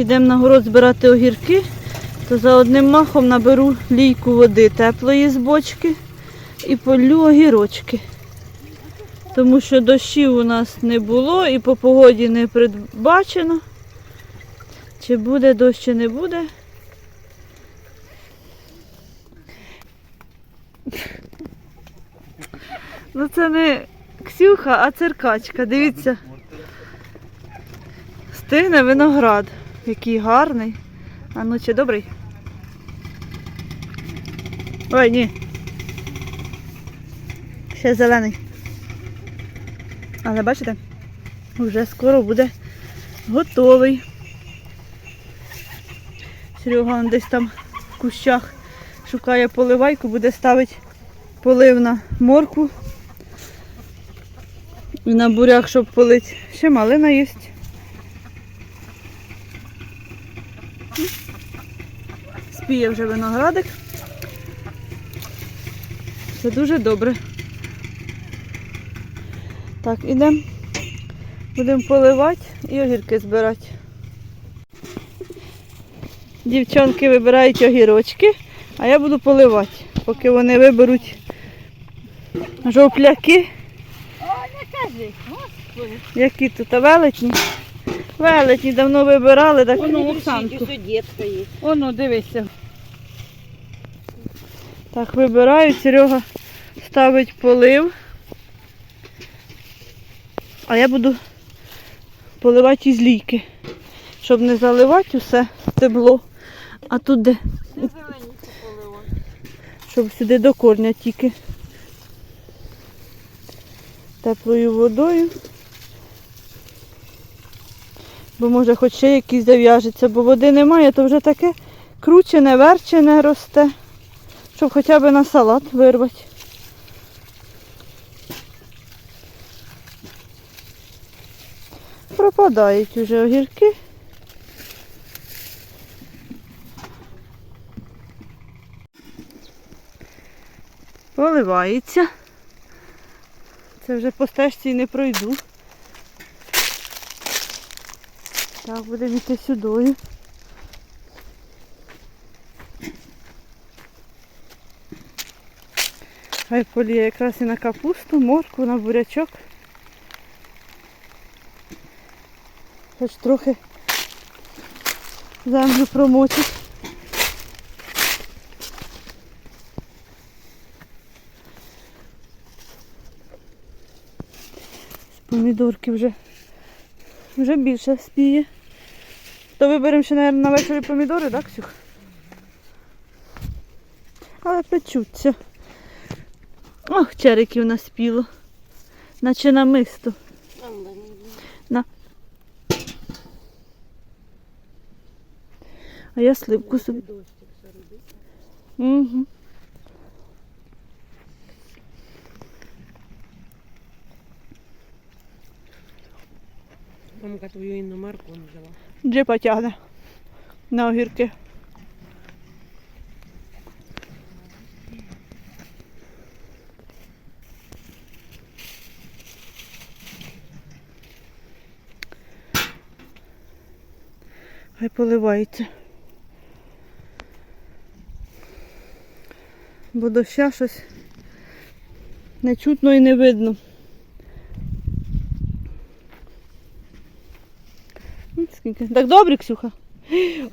йдемо на город збирати огірки, то за одним махом наберу лійку води теплої з бочки і полю огірочки. Тому що дощів у нас не було і по погоді не передбачено. Чи буде дощ, чи не буде. Ну це не Ксюха, а циркачка. Дивіться. Стигне виноград. Який гарний. А ну чи добрий? Ой, ні. Ще зелений. Але бачите, вже скоро буде готовий. Серега десь там в кущах шукає поливайку, буде ставити полив на морку. І на буряк, щоб полить. Ще малина є. Спіє вже виноградик. Це дуже добре. Так, ідемо. Будемо поливати і огірки збирати. Дівчонки вибирають огірочки, а я буду поливати, поки вони виберуть жовтляки. Кажи, господи. Які тут а велетні? Велетні давно вибирали, так Воно. Оксанку. Воно, дивися. Так, вибирають, Серега ставить полив. А я буду поливати із лійки, щоб не заливати усе стебло. А тут де, щоб сюди до корня тільки. Теплою водою. Бо може хоч ще якийсь зав'яжеться, бо води немає, то вже таке кручене, верчене росте. Щоб хоча б на салат вирвати. Пропадають уже огірки. Поливається. Це вже по стежці не пройду. Так, будемо йти сюди. Хай поліє якраз і на капусту, морку, на бурячок. Хоч трохи землю промочить. Помідорки вже, вже більше спіє. То виберемо ще, мабуть, на вечорі помідори, так, Ксюх? Але печуться. Ох, чериків наспіло. Наче да, ні. На. А я сливку собі. Угу. Мамка твою інну марку не взяла. Джипа тягне на огірки. Поливається. Бо доща щось не чутно і не видно. Скільки? Так добре, Ксюха?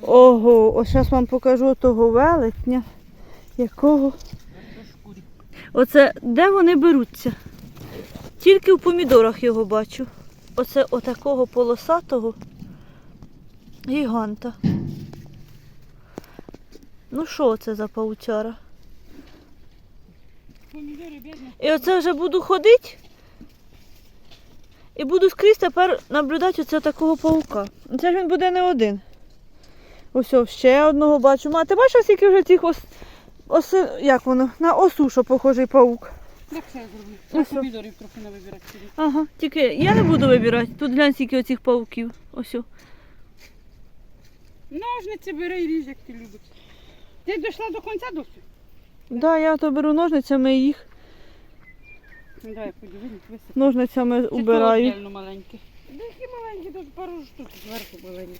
Ого, ось зараз вам покажу того велетня. Якого? Оце де вони беруться? Тільки в помідорах його бачу. Оце отакого полосатого гіганта. Ну що це за паучара? І оце вже буду ходити. І буду скрізь тепер наблюдати оце такого паука. Це ж він буде не один. Ось ще одного бачу. Ма, ти бачиш, скільки вже цих ос... оси... як воно? На осу, що похожий паук. Так що я зроблю? Ну, помідорів трохи не вибирати. Ага, тільки я не буду вибирати. Тут глянь, скільки оцих пауків. Ось. Ножниці бери і ріж, як ти любиш. Ти дійшла до кінця досі? Да, я то беру ножницями і їх Ну, Дай подивись, висипи. ножницями убираю. маленькі. Які маленькі, тут пару штук зверху маленькі.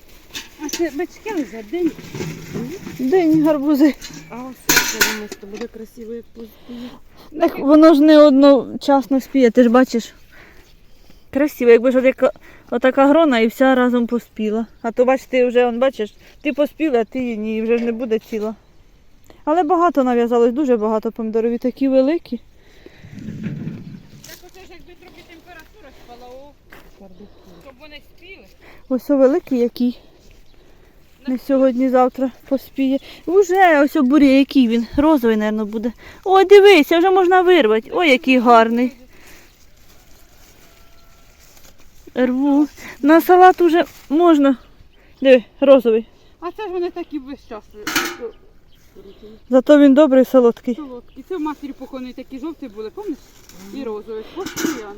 А це бачки лежать, день. День гарбузи. А ось це воно то буде красиво, як пустить. Так воно ж не одночасно спіє, ти ж бачиш. Красиво, якби ж от отака грона і вся разом поспіла. А то бач, ти вже он, бачиш, ти поспіла, а ти її ні, вже ж не буде ціла. Але багато нав'язалось, дуже багато помідорів, і такі великі. Так оце ж якби трохи температура спала, о, щоб вони спіли. Ось о великий який. Не сьогодні, завтра поспіє. Уже ось обурє, який він. Розовий, мабуть, буде. Ой, дивися, вже можна вирвати. Ой, який гарний. Рву. На салат уже можна. Диви, розовий. А це ж вони такі весь час. Зато він добрий, солодкий. Солодкі. Це в матері покойної такі жовті були, пам'ятаєш? І розові. Постоянно.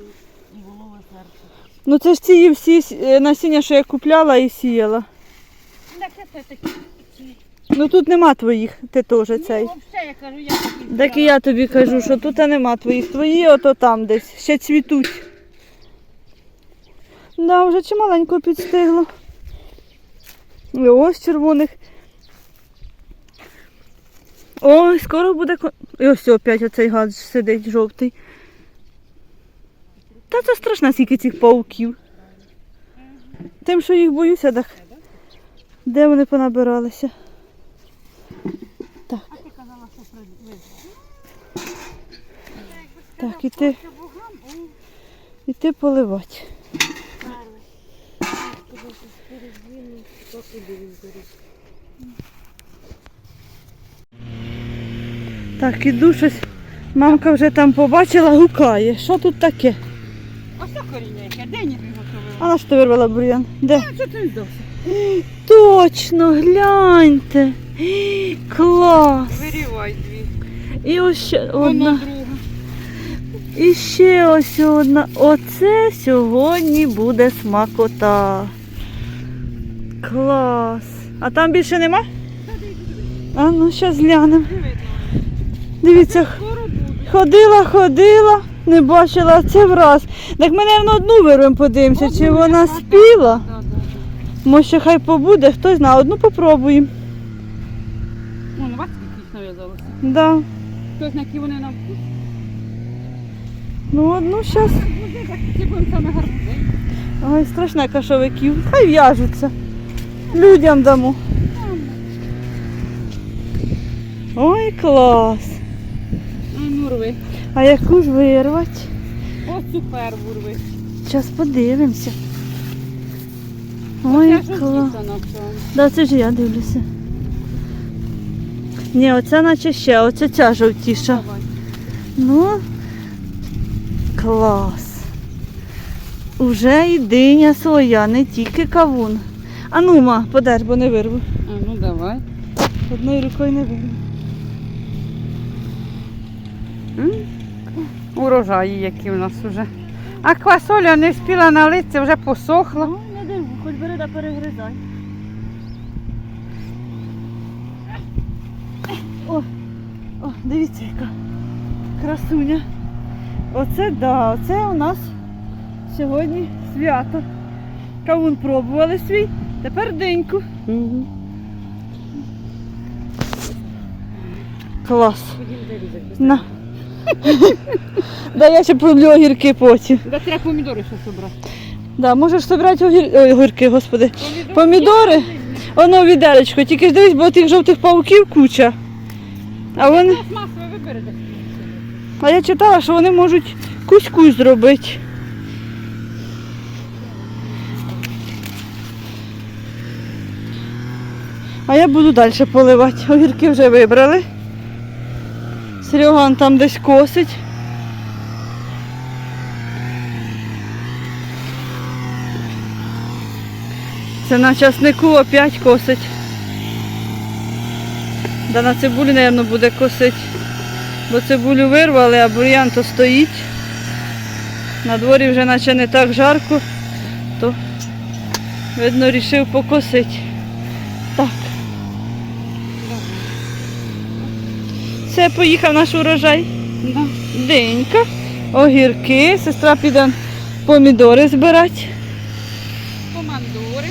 Ну це ж ці всі е, насіння, що я купляла і сіяла. Так це такі. Ну тут нема твоїх, ти теж цей. Ну, взагалі, я кажу, я. Так і я тобі кажу, що тут нема твоїх. Твої ото там десь, ще цвітуть. Да, вже чималенько підстигло. І ось червоних. Ой, скоро буде. І ось опять оцей гад сидить жовтий. Та це страшно, скільки цих пауків. Тим, що їх боюся, так. Де вони понабиралися? А ти казала, що. Так, іти, іти поливати. Так, іду щось. Мамка вже там побачила, гукає. Що тут таке? Ось це коріння яке, де ні? А на що ти вирвала бур'ян? Де? А що ти здався? Точно, гляньте. Клас. Вирівай дві. І ось ще Одна одна. друга. І ще ось одна. Оце сьогодні буде смакота. Клас. А там більше нема? А ну зараз глянемо. Дивіться, ходила, ходила, не бачила, це враз. Так ми, мабуть, одну вирвемо, подивимося, чи вона спіла. Може, хай побуде, хтось знає, одну попробуємо. Нав'язалося. Да. Хтось на які вони на вкус. Ну, одну зараз. Гарбузи. Ой, страшна кашовиків. Хай в'яжуться. Людям дамо. Ой, клас. А ну рви. А яку ж вирвати? О, супер урви. Зараз подивимося. Ой, клас. Да, це ж я дивлюся. Ні, оця наче ще, оця ця жовтіша. Ну, клас. Уже і диня своя, не тільки кавун. А ну, ма, подер, бо не вирву. А ну давай. Одною рукою не вирву. М? Урожаї які в нас вже. А квасоля не встигла налитися, вже посохла. Ну, не диву, хоч бери да перегризай. О, о, дивіться, яка красуня. Оце да, оце у нас сьогодні свято. Кавун пробували свій, тепер деньку. Клас. На. да я ще пролю огірки потім. Да треба помідори ще собрати. Да, можеш собрати огір... Ой, огірки, господи. Помідори? Воно відеречко, тільки ж дивись, бо тих жовтих пауків куча. А вони. А я читала, що вони можуть кусь-кусь зробити. А я буду далі поливати. Огірки вже вибрали. Сереган там десь косить. Це на часнику опять косить. Да на цибулі, мабуть, буде косить. Бо цибулю вирвали, а бур'ян то стоїть. На дворі вже наче не так жарко, то видно рішив покосити. Все, поїхав наш урожай. Да. Денька, огірки, сестра піде помідори збирати. Помандори.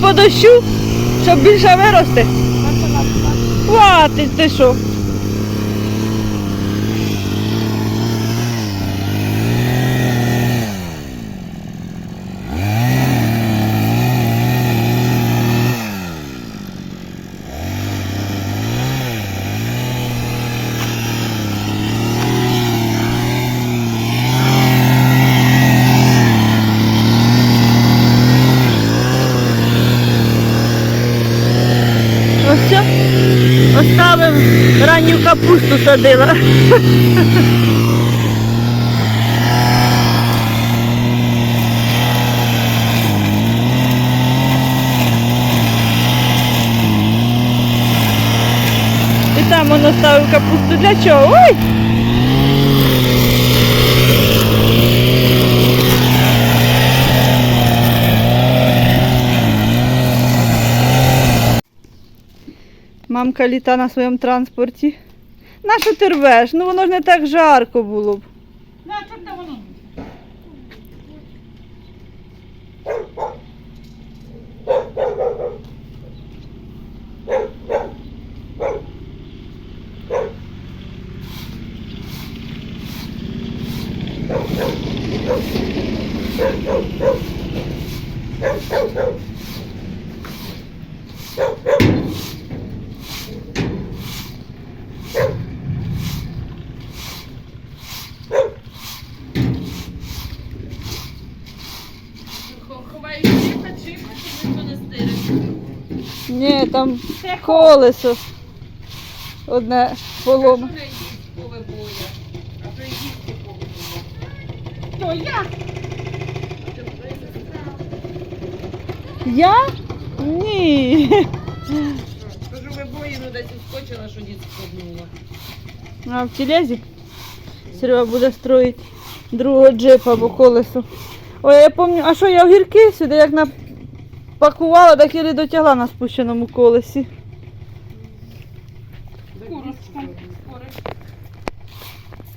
по дощу, щоб більше вирости. Хватить, ти що? Ось все. Оставив ранню капусту садила. І там он ставив капусту для чого? Ой! Мамка літа на своєму транспорті. На що ти рвеш? Ну воно ж не так жарко було б. Ховають Ні, там колесо. Одне полом. То я? Я? Ні. Кажу, вибої, ну десь ускочила, що дід споднула. А в телезі Серега буде строїти другого джипа або колесо. Ой, я пам'ятаю, а що я огірки сюди як напакувала, так і не дотягла на спущеному колесі. Курочка, курочка.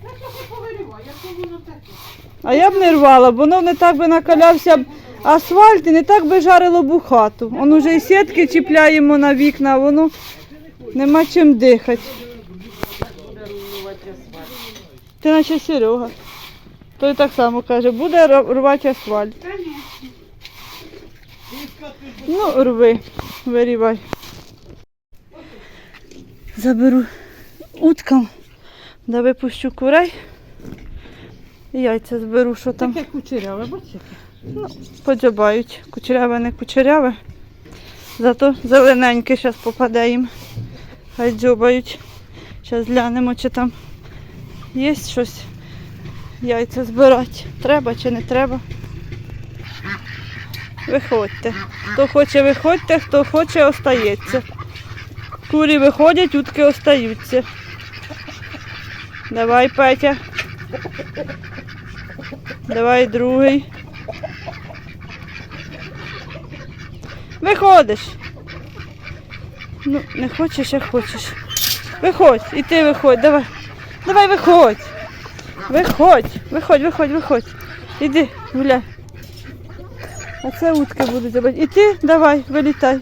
Я трохи повиріваю, як воно таке. А я б не рвала, бо воно не так би накалявся б асфальт і не так би жарило б у хату. Воно вже і сітки чіпляємо на вікна, а воно нема чим дихати. Ти наче Серега. Той так само каже, буде рвати асфальт. Ну, рви, вирівай. Заберу уткам, да випущу курей. І яйця зберу, що там Таке кучеряве, бачите? подзябають. Кучеряве, не кучеряве. Зато зелененьке зараз попаде їм. Хай дзьобають. Зараз глянемо, чи там є щось. Яйця збирати. Треба чи не треба. Виходьте. Хто хоче, виходьте, хто хоче, остається. Курі виходять, утки остаються. Давай, Петя. Давай другий. Виходиш. Ну, не хочеш, як хочеш. Виходь, і ти виходь, давай. Давай виходь. Виходь, виходь, виходь, виходь. Іди, гуляй. А це утки будуть забити. І ти давай, вилітай.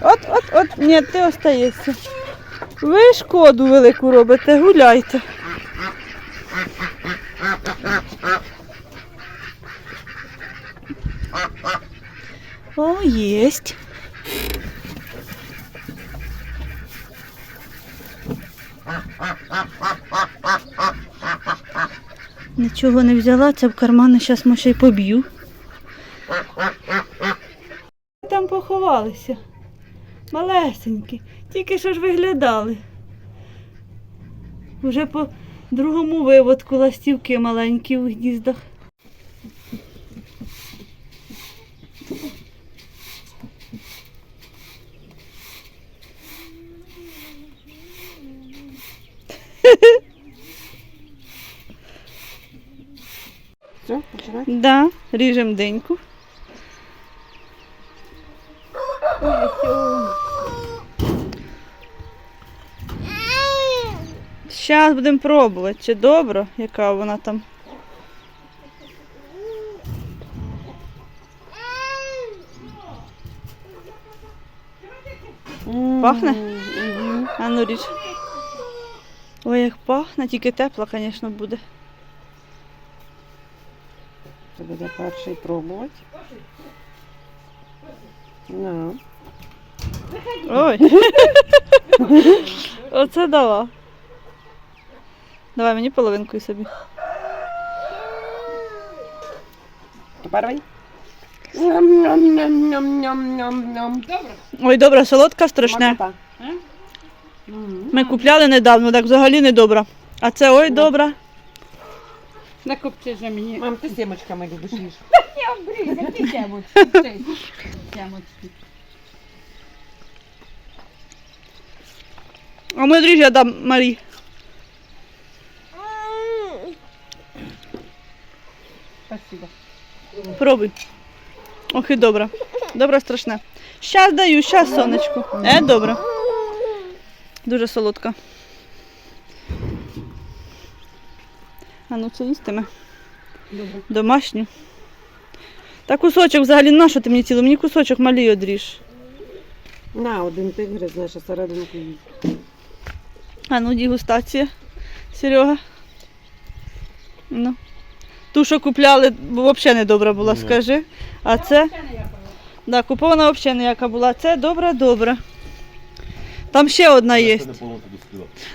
От, от, от, ні, ти остаєшся. Ви шкоду велику робите, гуляйте. О, єсть. Нічого не взяла, це в кармани, зараз може й поб'ю. Там. Малесенькі. Тільки що ж виглядали. Уже по другому виводку ластівки маленькі у гніздах. Все. Да, ріжемо деньку. Зараз будемо пробувати, чи добре, яка вона там. Пахне? А ну річ. Ой, як пахне, тільки тепла, звісно, буде. Це буде перший пробувати. Ну. Ой. Оце дала. Давай мені половинку і собі. Перший. Ням-ням-ням-ням-ням-ням. Добре. Ой, добре, солодка страшне. Ми купляли недавно, так взагалі не добра. А це ой добра. Накопчи же мені. Мам, ти сімочками любиш. Я обріз, які темочки. Темочки. А ми дріж я дам Марі. Спасибо. Пробуй. Ох і добре. Добре страшне. Щас даю, щас сонечко. Е, добре. Дуже солодка. А ну це їстиме. Домашню. Та кусочок взагалі на що ти мені цілу? Мені кусочок малий одріж. На, один ти гризнеш, а серединку їсть. А ну дегустація. Серега. Ну. Ту, що купляли, взагалі не добра була, скажи. А це. Да, купована взагалі ніяка була. Це добра, добра. Там ще одна є.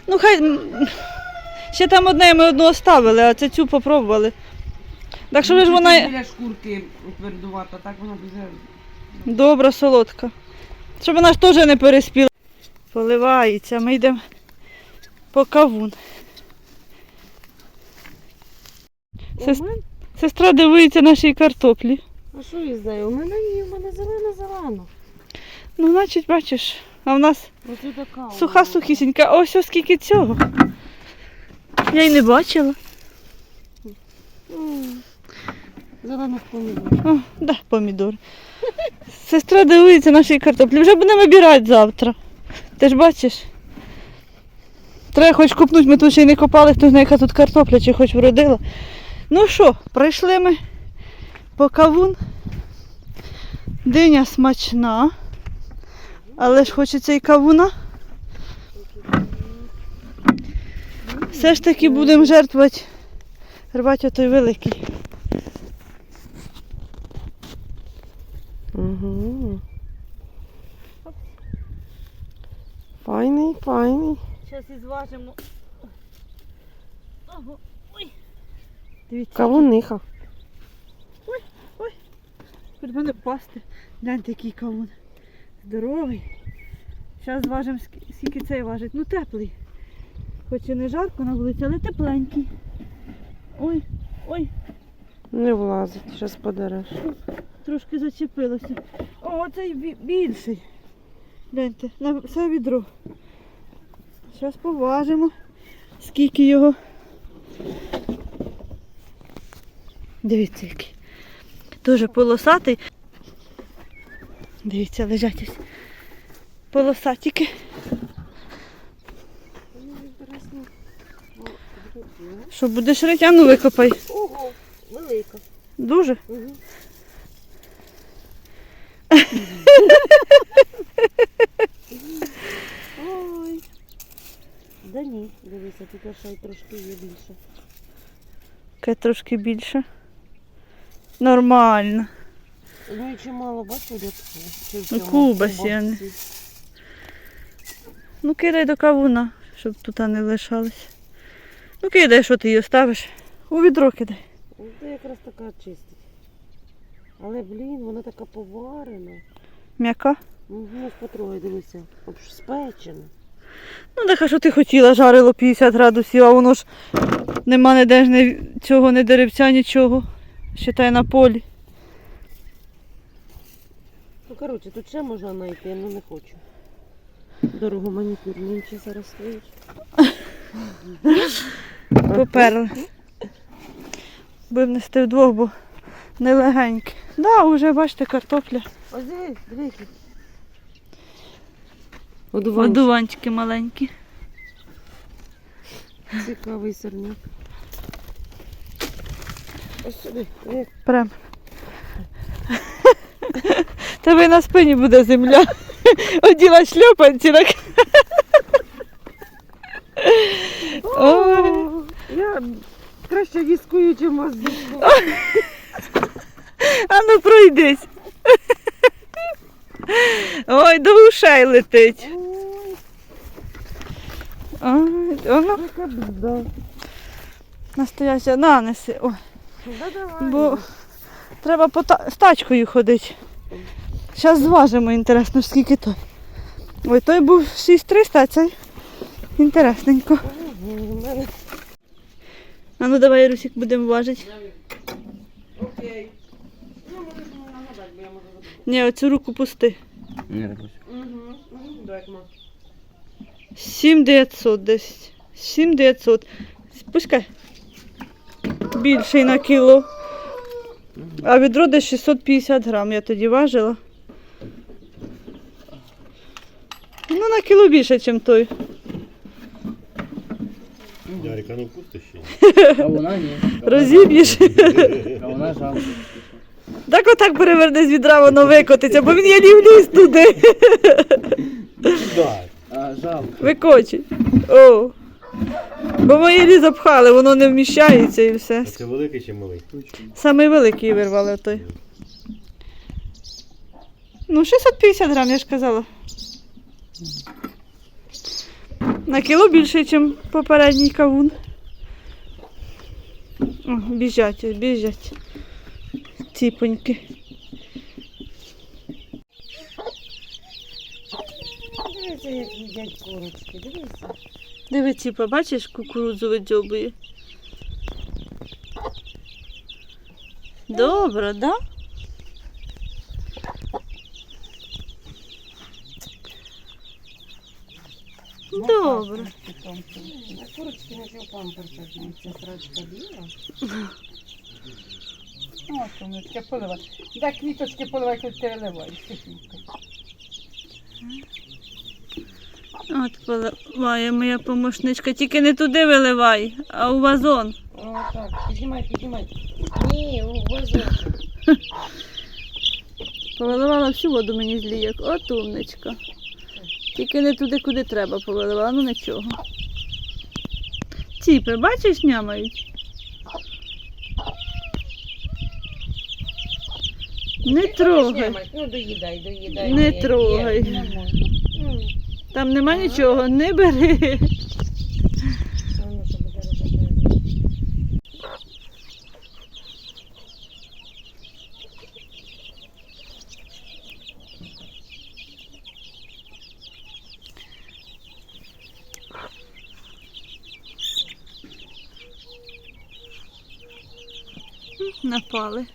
Ну хай. Ще там одне ми одну оставили, а це цю попробували. Так що ж вона Біля шкурки твердувата, так вона дуже... добра, солодка. Щоб вона ж теж не переспіла. Поливається, ми йдемо по кавун. Сес- Сестра дивиться нашій картоплі. А що я знаю? У мене є, у мене зелена-зелена. Ну, значить, бачиш, а в нас Оце така. суха сухісінька. Ось ось скільки цього. Я й не бачила. Зелених помідорів. О, да, помідор. Сестра дивиться нашій картоплі. Вже будемо обирати завтра. Ти ж бачиш? Треба хоч купнути, ми тут ще й не копали, хто знає, яка тут картопля, чи хоч вродила. Ну що, пройшли ми по кавун. Диня смачна. Але ж хочеться і кавуна. Все ж таки будемо жертвувати. Рвати отой великий. Угу. Файний, файний. Зараз і зважимо. Ого, ой. Дивіться. Кавуниха. Хоч мене впасти. Гляньте, який кавун. Здоровий. Зараз зважимо, скільки цей важить. Ну теплий. Хоч і не жарко на вулиці, але тепленький. Ой, ой, Не влазить, зараз подереш. Трошки зачепилося. О, оцей більший. Гляньте, на все відро. Зараз поважимо, скільки його. Дивіться, який. Дуже полосатий. Дивіться, лежать ось. Полосатики. Що будеш рити? А ну викопай. Ого, велика. Дуже? Угу. Ой. Да ні, дивися, тільки ще й трошки є більше. Яке трошки більше. Нормально. Ну і чимало бачу в Ну, кубасі, в а не- боксі. Ну кидай до кавуна, щоб тут не лишалось. Ну кидай, що ти її ставиш. У відро кидай. Ну, Це якраз така чистить. Але, блін, вона така поварена. М'яка. Ну, потрогай, дивися, об спечена. Ну так що ти хотіла, жарило 50 градусів, а воно ж нема ніде ж ні цього, ні деревця, нічого. Считай на полі. Ну, коротше, тут ще можна знайти, але не хочу. Дорого манікюр, нинче зараз стоїть. Поперли. Будемо нести вдвох, бо нелегенькі. Да, вже бачите, картопля. Ось диви, диви. які. Одуванчик. Одуванчики маленькі. Цікавий сирник. Ось сюди. Прям. Тебе на спині буде земля. оділа шльопанці. Так. Ой. Я краще віскую, чим вас А ну пройдись. Ой, до ушей летить. Ой, воно настояща нанеси. Ой, бо треба по та... з тачкою ходити. Зараз зважимо, інтересно, скільки той. Ой, той був 6300, а цей інтересненько. А ну давай, Русик, будемо важити. окей. Ну, можеш мені нагадати, бо я можу забути. Ні, оцю руку пусти. Угу. Угу. Давай, ма. 7900 десь. 7900. Пускай. Більший на кіло. А відро десь 650 грам. Я тоді важила. Ну, на кіло більше, ніж той. Ярика, ну пусти ще. А вона ні. Розіб'єш. А вона жалко. Так отак переверни з відра, воно викотиться, бо він є вліз туди. А жалко. Викочить. О. Бо мої лі запхали, воно не вміщається і все. Це великий чи малий? Самий великий вирвали той. Ну, 650 грам, я ж казала. На кіло більше, ніж попередній кавун. О, біжать, біжать. Ціпоньки. Дивіться, як їдять курочки, дивіться. Диви, ціпа, бачиш, кукурудзу видзьобує. Добре, да? Добре. Курочки на цього памперса, ця срачка біла. О, сонечки, поливай. Да, квіточки поливай, переливай. тихенько. От поливає моя помощничка. Тільки не туди виливай, а у вазон. О, так, піднімай, піднімай. Ні, у вазон. Повиливала всю воду мені злі, як от умничка. Тільки не туди, куди треба повиливала, ну нічого. Ціпи, бачиш, нямають? Не трогай. Ну, доїдай, доїдай. Не трогай. Не можна. Там нема нічого, не бери. Напали.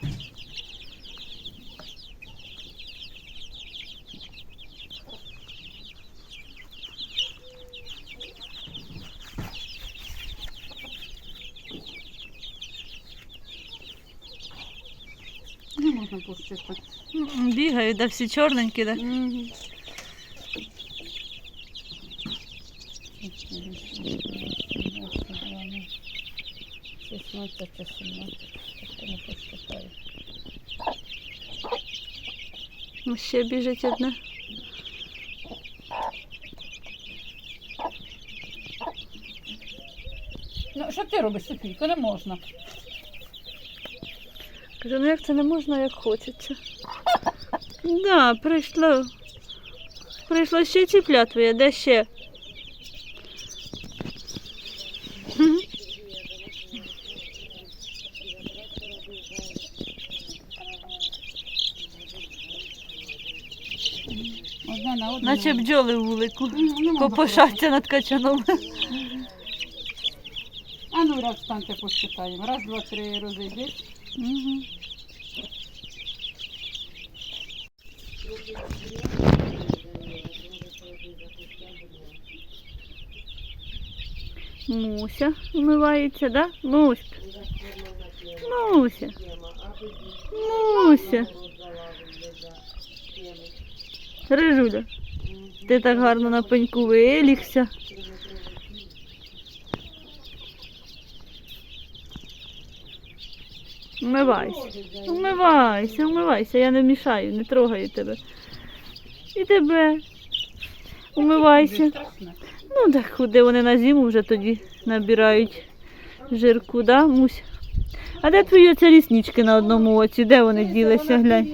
Не можна пощипати. М, да всі чорненькі, да. Шістнадцять чи сімнадцять. Не Ще біжить одне. Ну, що ти робиш, Софійко? Не можна. Кажу, ну як це не можна, як хочеться. Да, прийшло. Прийшло ще ціпля твоя, де ще? Одна на одну. Наче бджоли в вулику. Ну, не Копошаться над качаном. А ну раз станьте посчитаємо. Раз, два, три розійдись. Мгм. Муся умивається, да? Муська. Муся. Муся. Рижуля. Ти так гарно на пеньку вилігся. Умивайся. Умивайся, умивайся, я не мішаю, не трогаю тебе. І тебе. Умивайся. Ну так куди вони на зиму вже тоді набирають жирку, да, Мусь? А де твої оці ліснички на одному оці? Де вони ділися? Глянь.